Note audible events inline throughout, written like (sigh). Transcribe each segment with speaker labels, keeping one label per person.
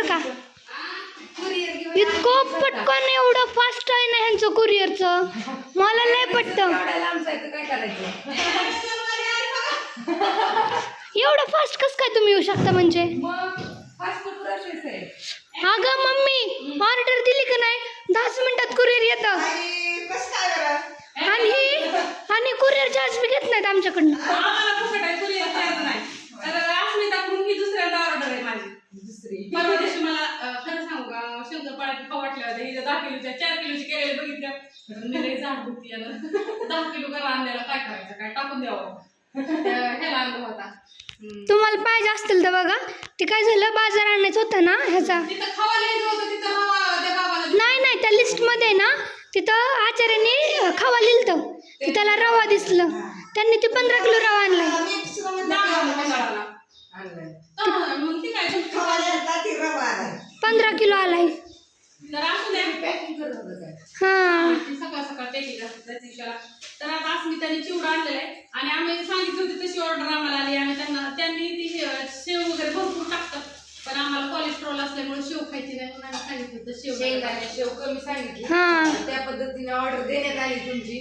Speaker 1: बरं का? इतकं पटकन एवढं फास्ट आहे ना ह्यांचं कुरिअरचं मला लय पटतं. एवढं फास्ट कसं काय तुम्ही येऊ शकता म्हणजे? अगं मम्मी ऑर्डर दिली का नाही? दहाच मिनिटात कुरिअर येतं. आणि आणि कुरिअर चार्ज बी घेत नाहीत आमच्याकडनं
Speaker 2: आम्हाला फुकट आहे कुरिअर करायचं नाही तर अस्मिता मुलगी दुसऱ्यांदा ऑर्डर आहे माझी
Speaker 3: दुसरी
Speaker 2: परवा दिवशी मला अं, खरं सांगू का शंकरपाळ्यात खाऊ वाटल्या होत्या हिच्या दहा किलोच्या चार किलोची केलेले बघितल्या तर मी लई दहा किलो आणलेला काय करायचं? काय टाकून द्यावं? ह्याला आणला होता.
Speaker 1: तुम्हाला पाहिजे असतील तर बघा. ते काय झालं? बाजार आणायचं होतं ना ह्याचा.
Speaker 2: तिथं खावा लिहायचं होतं तिथं हवा त्या बाबाला
Speaker 1: नाही नाही त्या लिस्टमध्ये ना तिथं आचार्याने खावा लिहिलं की त्याला रवा दिसलं. त्यांनी ते पंधरा किलो रवा
Speaker 2: तर काय
Speaker 1: पंधरा किलो आलाय.
Speaker 2: तर
Speaker 1: हा.
Speaker 2: तर आता अस्मिताने चिवडा आणलेला आहे. आणि आम्ही सांगितली होती तशी ऑर्डर आम्हाला आली आम्ही त्यांना त्यांनी ती शेव वगैरे भरपूर टाकतात. पण आम्हाला कोलेस्ट्रॉल असल्यामुळे शेव खायची नाही म्हणून आम्ही सांगितलं होतं शेव
Speaker 3: शेंगदाणे शेव कमी सांगितली.
Speaker 1: हा.
Speaker 3: त्या पद्धतीने ऑर्डर देण्यात आली तुमची.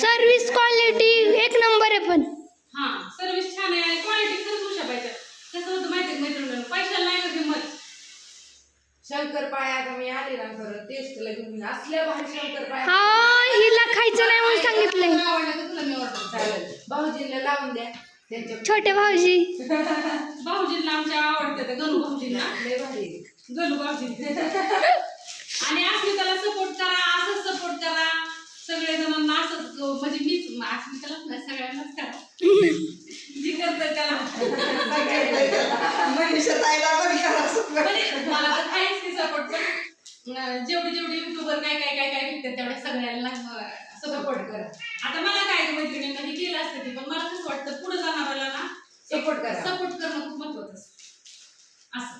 Speaker 1: सर्विस क्वालिटी एक नंबर आहे पण.
Speaker 2: हा सर्व्हिस छान आहे. आणि क्वालिटी खरंच हुशार पाहिजे. कसं होतं माहिती आहे मैत्रिणी पैशाला नाही किंमत
Speaker 3: शंकरपाळ्या आता मी आले ना खरं टेस्टला घेऊन असल्या भारी शंकरपाळ्या
Speaker 1: हा हिला खायचं नाही म्हणून सांगितलंय.
Speaker 2: तुला आवडलं तर तुला मी ऑर्डर
Speaker 3: चालेल. भाऊजींना लावून द्या. त्यांच्या
Speaker 1: छोटे भाऊजी. (laughs)
Speaker 2: भाऊजींना आमच्या आवडते गणू भाऊजींना.
Speaker 3: लय भारी आहे.
Speaker 2: गणू भाऊजी. (laughs) आणि अस्मिताला सपोर्ट करा असंच सपोर्ट करा. सगळे जणांना असंच म्हणजे मीच अस्मितालाच नाही सगळ्यांनाच करा जी करतं त्याला म्हणजे मला तर काहीच नाही सपोर्ट पण अं, जेवढे जेवढे युट्यूबर काय काय काय काय विकतात तेवढ्या सगळ्यांना सपोर्ट करा. आता मला काय गं मैत्रिणींना हे केलं असतं ते पण मला कसं वाटतं पुढे जाणाऱ्याला ना
Speaker 3: Support करा.
Speaker 2: सपोर्ट करणं खूप महत्वाचं असतं. असं?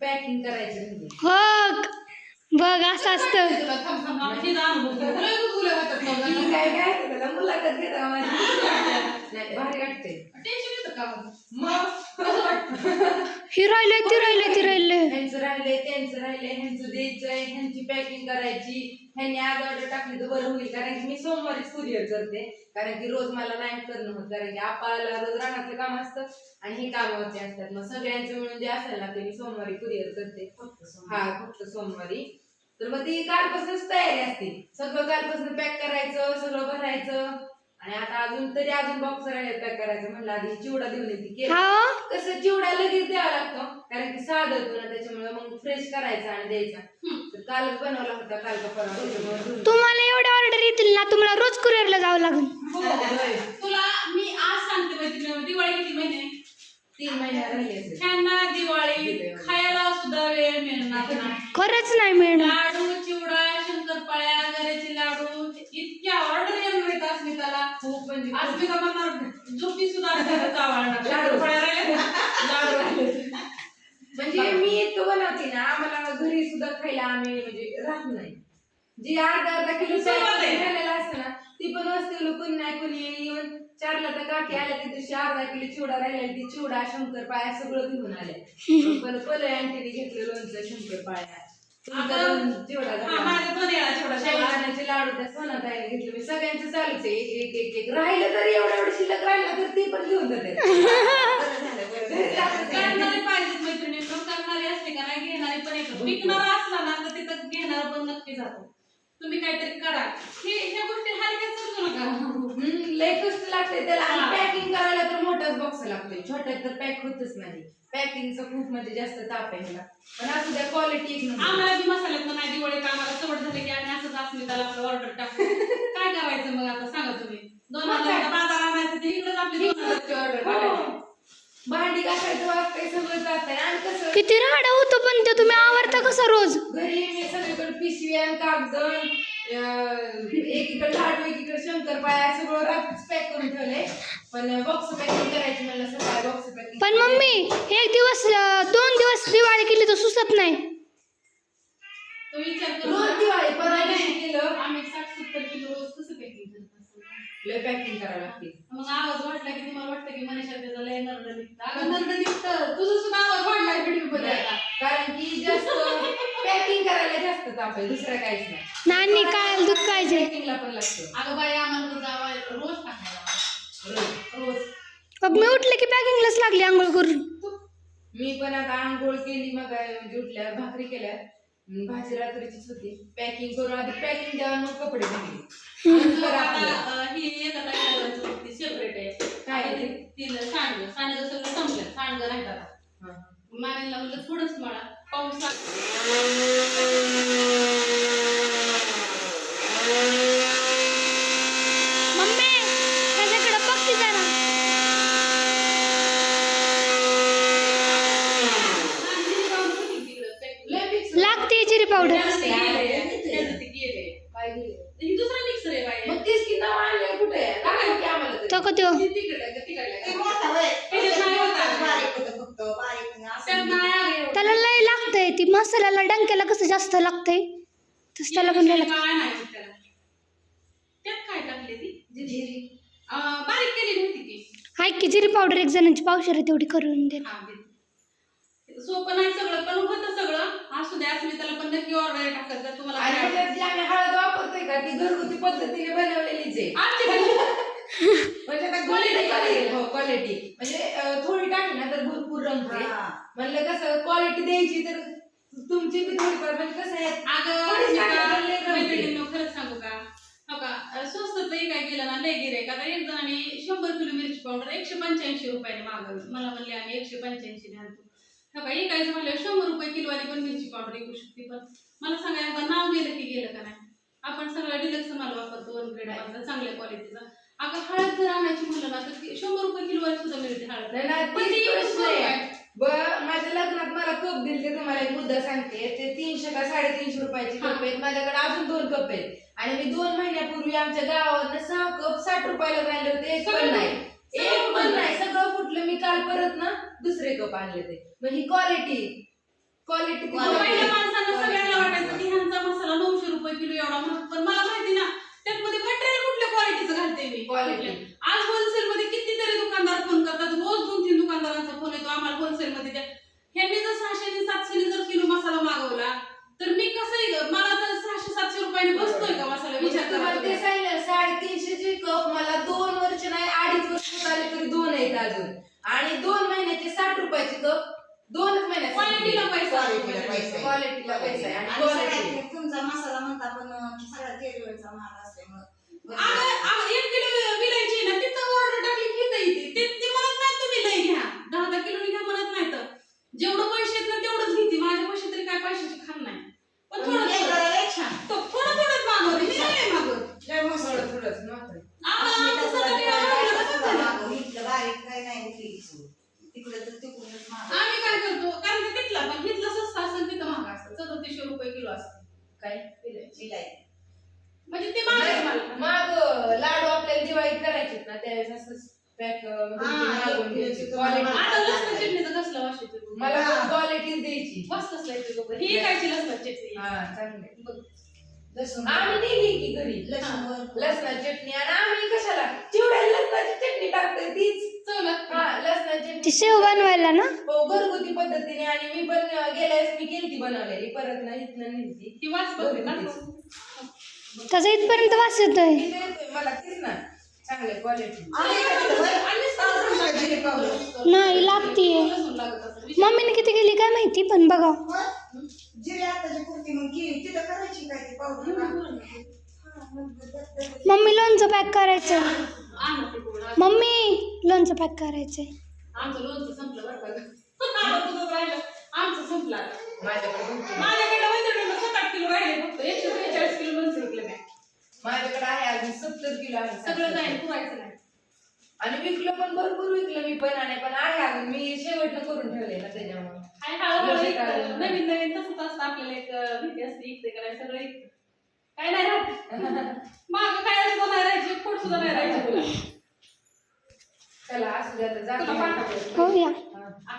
Speaker 3: पॅकिंग करायची म्हणजे.
Speaker 1: हो बघ असं असतं.
Speaker 3: काय काय त्याला मुलाखत घेता (laughs) भारी वाटते
Speaker 2: टेन्शन येतं का मग?
Speaker 1: ही राहिलंय ती राहिलंय ती राहिलंय
Speaker 3: ह्यांचं राहिलंय त्यांचं राहिलंय ह्यांचं द्यायचंय ह्यांची पॅकिंग करायची. ह्यांनी आज ऑर्डर टाकली तर बरं होईल कारण की मी सोमवारीच कुरिअर करते. कारण की रोज मला नाही करणं होत कारण की आपाला रोज रानातलं काम असतं आणि हे कामावरती असतात. मग सगळ्यांचं मिळून जे असेल ना ते मी सोमवारी कुरिअर करते. हा फक्त सोमवारी. तर मग ती कालपासूनच तयारी असते. सगळं कालपासून पॅक करायचं सगळं भरायचं. आणि आता अजून तरी अजून बॉक्स राहिले पॅक करायचं म्हणलं? आधी चिवडा देऊन येते केलं.
Speaker 1: हा?
Speaker 3: कसं चिवडा लगेच द्यावा लागतो कारण की साध होतो ना त्याच्यामुळे मग फ्रेश करायचा आणि द्यायचा. तर कालच बनवला होता काल का परवा त्याच्यामुळे
Speaker 1: तुम्हाला एवढ्या ऑर्डर येतील ना तुम्हाला रोज कुरिअरला जावं लागेल.
Speaker 2: हो. तुला मी आज सांगते मैत्रिणी दिवाळी किती महिने?
Speaker 3: तीन महिने राहिले असेल
Speaker 2: दिवाळी खायला सुद्धा वेळ मिळणार नाही.
Speaker 1: खरंच नाही मिळणार.
Speaker 2: लाडू चिवडा शंकरपाळ्या गऱ्याचे लाडू इतक्या ऑर्डर येणार आहेत अस्मिताला
Speaker 3: म्हणजे खूप.
Speaker 2: अस्मिता म्हणणार झोपी सुद्धा राहिले.
Speaker 3: म्हणजे मी इतकं बनवते ना आम्हाला घरी सुद्धा खायला आम्ही म्हणजे राहत नाही. जी अर्धा अर्धा किलो. झालेला असतं ना ती पण वस्तू कोणी नाही कोणी येऊन चारला तर काकी आल्या दिवशी अर्धा किलो चिवडा राहिलेला ती चिवडा शंकरपाळ्या सगळं घेऊन आल्या. पण पहिले आणखीने घेतलं लोणचं शंकरपाळ्या. तुमचा
Speaker 2: हा.
Speaker 3: शेंगदाण्याचे लाडू त्या सोनात आहे घेतले. मी सगळ्यांचं चालूच आहे. एक एक एक एक. राहिलं तरी एवढं एवढं शिल्लक राहिलं तर ते पण घेऊन जाते. (laughs) (laughs)
Speaker 2: करणारे पाहिजेत मैत्रिणी. पण करणारे असले का नाही घेणारे पण येतात विकणारा असला ना तर तिथं घेणारा पण नक्की जातो. तुम्ही काहीतरी करा. हे ह्या गोष्टी हलक्यात समजू नका.
Speaker 3: लय कष्ट लागते त्याला. आणि पॅकिंग करायला तर मोठाच बॉक्स लागतोय. छोट्यात तर पॅक होतच नाही. पॅकिंगचा खूप म्हणजे जास्त ताप आहे ह्याला पण असू द्या क्वालिटी एक नंबर.
Speaker 2: आम्हाला बी मसाल्यात नाही दिवाळीत आम्हाला सवड झाली की आम्ही असंच अस्मिताला आपलं ऑर्डर टाकू. काय करायचं मग आता? सांगा तुम्ही. दोन
Speaker 3: मग काय?
Speaker 2: हजार बाजार आणायचं ते इकडेच आपली दोन हजारची ऑर्डर टाकायची
Speaker 3: हो. भांडी घासायचं वाजतंय सगळं जातंय. आणि कसं?
Speaker 1: किती राडा होतो पण ते तुम्ही आवडता कसं रोज?
Speaker 3: घरी मी सगळीकडे पिशवी आणि कागद. एकीकडे लाडू एकीकडे शंकरपाळ्या सगळं रात्रीच पॅक करून ठेवले पण बॉक्स पॅकिंग करायची म्हणलं सकाळी बॉक्स पॅकिंग
Speaker 1: पण मम्मी एक दिवस दोन दिवस दिवाळी केली तर सुचत नाही.
Speaker 2: तो विचार करू
Speaker 3: रोज
Speaker 2: ना.
Speaker 3: दिवाळी परवा
Speaker 2: नाही.
Speaker 3: केलं.
Speaker 2: आम्ही साठ सत्तर किलो रोज कसं पॅकिंग करत असतो?
Speaker 3: लय पॅकिंग करावं लागते.
Speaker 2: मग आवाज वाटला की तुम्हाला वाटतं की मनीषा त्याचा लय नरड निघतं? अगं नरड निघतं. तुझं सुद्धा आवाज वाढलाय व्हिडिओ
Speaker 3: कारण की जास्त पॅकिंग करायला जास्त ताप आहे दुसरं काहीच नाही.
Speaker 1: नानी काय दूध पाहिजे?
Speaker 3: पॅकिंगला पण लागतं
Speaker 2: अगं बाई आम्हाला तुझा आवाज रोज टाकायला
Speaker 3: रोज.
Speaker 1: मग मी उठले की पॅकिंगलाच लागली आंघोळ करून.
Speaker 3: मी पण आता आंघोळ केली मग म्हणजे उठल्यावर भाकरी केल्या भाजी रात्रीचीच होती. पॅकिंग करून आधी पॅकिंग द्यावं मग कपडे नंतर
Speaker 2: आता,
Speaker 3: आपलं.
Speaker 2: अं, ही एका ताईला सेपरेट आहे.
Speaker 3: काय?
Speaker 2: आता
Speaker 3: आहे?
Speaker 2: ती- तिला सांडगं सांडगं सगळं संपलं सांडगं नाही आता
Speaker 3: हा.
Speaker 2: मानेला म्हणलं थोडंच मळा.
Speaker 1: लागते जिरी पावडर
Speaker 2: ते गेलंय,
Speaker 1: मसाल्याला डंक्याला कसं जास्त लागतंय? तसं त्याला पण
Speaker 2: नाही. त्यात काय टाकले ती?
Speaker 4: जिरी.
Speaker 2: अं, बारीक केलेली होती ती.
Speaker 1: हाय की जिरी पावडर एक जणांची पावशेर आहे तेवढी करून दे.
Speaker 2: हा, दे. सोपं नाही सगळं पण होतं सगळं. असू द्या असू दे त्याला पण नक्की ऑर्डर टाकत जर तुम्हाला
Speaker 3: आणि
Speaker 2: काय-
Speaker 3: त्याच्यात जी आम्ही हळद वापरतोय का ती घरगुती पद्धतीने बनवलेलीच आहे.
Speaker 2: आमच्याकडे (laughs)
Speaker 3: म्हणजे आता क्वालिटी हो क्वालिटी म्हणजे अं, थोडी टाकली ना तर भरपूर रंगते. म्हणलं कसं क्वालिटी द्यायची तर तुमची बी थोडीफार म्हणजे कसं आहे
Speaker 2: अगं खरंच सांगू का? हो का? स्वस्त तरी काय केलं ना लय गिरायक आता एक जणांनी शंभर किलो मिरची पावडर एकशे पंच्याऐंशी रुपयाने मागवली. मला म्हणले आम्ही एकशे पंच्याऐंशी आणतो. हो का म्हणलं शंभर रुपये किलोवाली पण मिरची पावडर विकू शकते पण मला सांगायला नाव गेलं की गेलं का नाही? आपण सगळं डिलक्स माल वापरतो वन ग्रेड मधला चांगल्या क्वालिटीचा अगं हळद जर आणायची म्हणलं ना तर शंभर रुपये किलोवाली सुद्धा मिळते हळद. पण ती
Speaker 3: तीच
Speaker 2: एवढी
Speaker 3: प्रश्न
Speaker 2: स्वस्त
Speaker 3: आहे
Speaker 2: आहे.
Speaker 3: ब- माझ्या लग्नात ते तुम्हाला एक मुद्दा सांगते. ते तीनशे का साडेतीनशे रुपयाचे. कप आहेत. माझ्याकडे अजून दोन कप आहेत. आणि मी दोन महिन्यापूर्वी आमच्या गावावर सहा कप साठ रुपयाला राहिले होते. एक पण
Speaker 2: सगळं
Speaker 3: नाही. एक पण. नाही. सगळं फुटलं मी काल परत ना दुसरे कप आणले ते मग ही क्वालिटी क्वालिटी
Speaker 2: पहिल्या माणसांना सगळ्यांना वाटायचं की ह्यांचा मसाला नऊशे रुपये किलो एवढा महाग पण मला माहिती ना त्यात मध्ये मटेरियल कुठल्या क्वालिटीचं घालते मी
Speaker 3: Quality.
Speaker 2: आज होलसेल मध्ये कितीतरी दुकानदार फोन करतात रोज दोन तीन दुकानदारांचा फोन येतो आम्हाला होलसेल मध्ये द्या ह्यांनी जर सहाशे सातशे जर किलो मसाला मागवला तर मी कसं मला तर सहाशे सातशे रुपयाने बसतोय का मसाला विचार
Speaker 3: तुम्हाला ते
Speaker 2: करा
Speaker 3: सांगितलं साडेतीनशेचे कप मला दोन वर्ष नाही अडीच वर्ष झाले तरी दोन आहेत अजून. आणि दोन महिन्याचे साठ रुपयाचे कप दोनच महिन्याचे.
Speaker 2: क्वालिटीला पैसा
Speaker 4: Quality ला पैसा आहे.
Speaker 3: क्वालिटीला पैसा आहे. आणि
Speaker 4: आणि
Speaker 3: क्वालिटी
Speaker 4: सगळ्यात तुमचा मसाला म्हणता पण सगळ्या तेलवडचा माल असल्यामुळं.
Speaker 2: अगं, अगं, एक किलो विलायची ना तिथं ऑर्डर टाकली की इथं येते ते ते म्हणत नाही तुम्ही लय घ्या दहा दहा किलो घ्या म्हणत नाही तर जेवढं पैसे आहेत ना तेवढंच घेते माझ्या पैसे तरी काय पैशाची खान नाही पण थोडं
Speaker 4: पण
Speaker 2: थोडं
Speaker 4: वेगळं लय छान.
Speaker 2: तो थोडं थोडंच मागवते मी नाही मागवत
Speaker 4: लय मस्त.
Speaker 3: थोडं थोडंच नव्हतं.
Speaker 2: आम्हाला आमचं
Speaker 4: अस्मिता
Speaker 2: सगळं
Speaker 4: तुला
Speaker 2: वेगळं
Speaker 4: काय
Speaker 2: वेगळं
Speaker 4: सुद्धा
Speaker 2: झालं.
Speaker 4: मागव. इथलं बारीक काय नाही उठली तिकडे तर तिकडूनच मागव.
Speaker 2: आम्ही काय करतो कारण की तिथला पण तिथलं स्वस्त असेल तिथं महाग असतं सदतीसशे रुपये किलो असतं
Speaker 3: काय
Speaker 4: विलायती.
Speaker 2: म्हणजे ते महाग आहे मला
Speaker 3: माग लाडू आपल्याला दिवाळीत करायचे ना त्यावेळेस असंच पॅक मागून
Speaker 4: एक
Speaker 3: घ्यायची.
Speaker 4: किलोची
Speaker 3: क्वालिटी
Speaker 2: आता लसण चटणीचं कसलं वास येतो
Speaker 3: मला
Speaker 4: हा.
Speaker 3: क्वालिटी द्यायची.
Speaker 2: वास कसला येतो. ही लसण चटणी.
Speaker 3: हा चांगले.
Speaker 2: बघ.
Speaker 4: लसूण.
Speaker 3: आम्ही नेली की घरी.
Speaker 4: लसूण.
Speaker 3: लसणाची चटणी. आणि आम्ही कशाला? चिवड्या लसणाची चटणी टाकते तीच.
Speaker 2: चव.
Speaker 3: हा लसणाची
Speaker 1: ती
Speaker 3: चटणी
Speaker 1: शेव बनवायला ना?
Speaker 3: हो घरगुती पद्धतीने. आणि मी पण गेल्या वेळेस मी केली बनवलेली. परत ना इथनं नेलती
Speaker 2: ती. वास बघ ना.
Speaker 1: त्याचा इथपर्यंत वास येतोय.
Speaker 3: मला तीच ना क्वालिटी.
Speaker 1: नाही, लागतीये.
Speaker 2: लागत.
Speaker 1: मम्मीने किती केली काय माहिती? पण बघा.
Speaker 4: करायची हा,
Speaker 1: मम्मी लोणचं पॅक करायचं. मम्मी लोणचं पॅक करायचंय.
Speaker 2: आमचं लोणचं संपलं बरं का? (laughs) आमचं संपलं.
Speaker 3: माझ्याकडे भरपूर.
Speaker 2: माझ्याकडे मैत्रिणीला सात आठ किलो राहिले फक्त एकशे त्रेचाळीस किलो लोणचं विकलं मी
Speaker 3: माझ्याकडे आहे अजून सत्तर किलो आहे.
Speaker 2: सगळं जाईल पुरायचं नाही.
Speaker 3: आणि विकलं पण भरपूर विकलं मी पण आणि पण आहे अजून. मी शेवटनं करून ठेवले ना त्याच्यामुळे.
Speaker 2: आणि हळूहळू
Speaker 3: वर्षी
Speaker 2: इकतं.
Speaker 3: काढून.
Speaker 2: नवीन नवीन तसंच असतं. आपल्याला एक अं, भीती असते इकते करायला सगळं इकतं काय नाही राहत. (laughs) माग काय सुद्धा नाही राहायची? पोट सुद्धा नाही राहायची तुला.
Speaker 3: चला असू द्या आता.
Speaker 2: तुला
Speaker 3: जाते
Speaker 2: पाठवते.
Speaker 1: हो या
Speaker 3: हा.